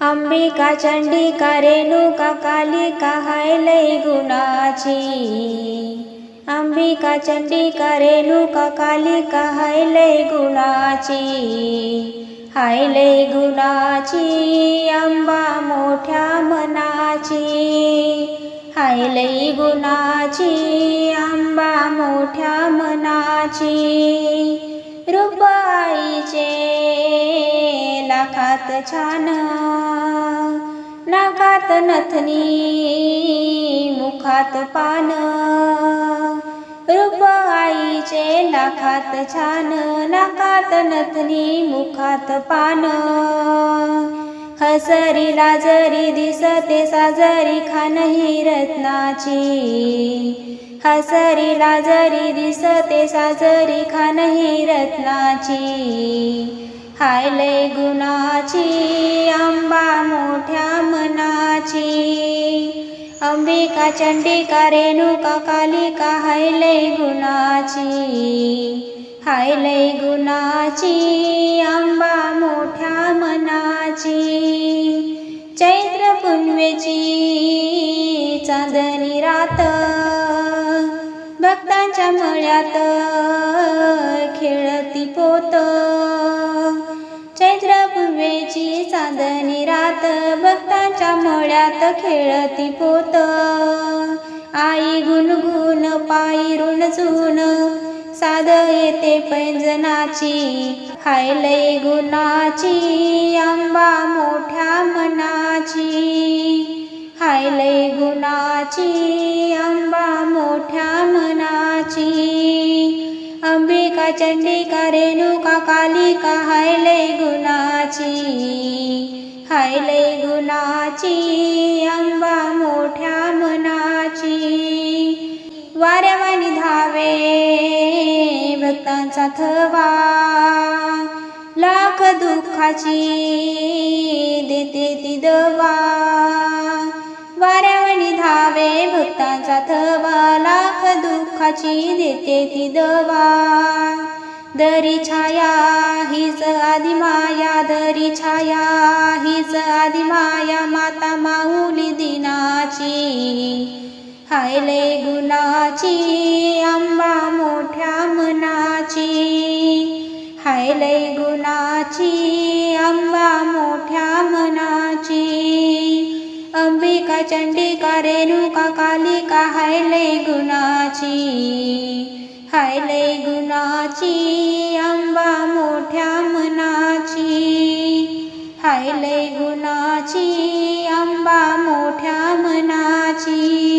अंबिका चंडिका रेणुका कालिका हाय लय गुणाची. अंबिका चंडिका रेणुका कालिका हाय लय गुणाची. हाय लय गुणाची अंबा मोठ्या मनाची. हाय लय गुणाची अंबा मोठ्या मनाची. रुबाईचे आईचे लाखात छान. नाकात नथनी मुखात पान. रूप आईचे लाखात छान. नाकात नथनी मुखात पान. हसरी लाजरी दिसते साजरी खान ही रत्नाची. हसरी लाजरी दिसते साजरी खान ही रत्नाची. हाय लय गुणाची अंबा मोठ्या मनाची. अंबिका चंडिका रेणुका कालिका हाय लय गुणाची. हाय लय गुणाची अंबा मोठ्या मनाची. चैत्र पुनवेची चांदणी रात. भक्तांच्या मळ्यात खेळती पोत. चांदणी रात भक्तांच्या मोळ्यात खेळती पोत. आई गुणगुण पायी ऋणचून साध येते पैंजनाची हाय लय गुणाची. अंबा मोठ्या मनाची हाय लय गुणाची. अंबा मोठ्या चंडिका रेणुका कालिका हाय लय गुणाची हाय लय गुणाची अंबा मोठ्या मनाची. वाऱ्यावानी धावे भक्तांचा थवा लाख दुःखाची देते ती दवा. वाऱ्यावानी धावे भक्तांचा थवा दुःखाची देते ती दवा. दरी छाया हीच आदि माया. दरी छाया हीच आदि माया. माता माऊली दिनाची. हायले गुणाची अंबा मोठ्या मनाची. हायले गुणाची अंबा मोठ्या चंडिका चंडिका रेणुका कालिका हाय लय गुणाची हाय लय गुणाची अंबा मोठ्या मनाची हाय लय गुणाची अंबा मोठ्या मनाची.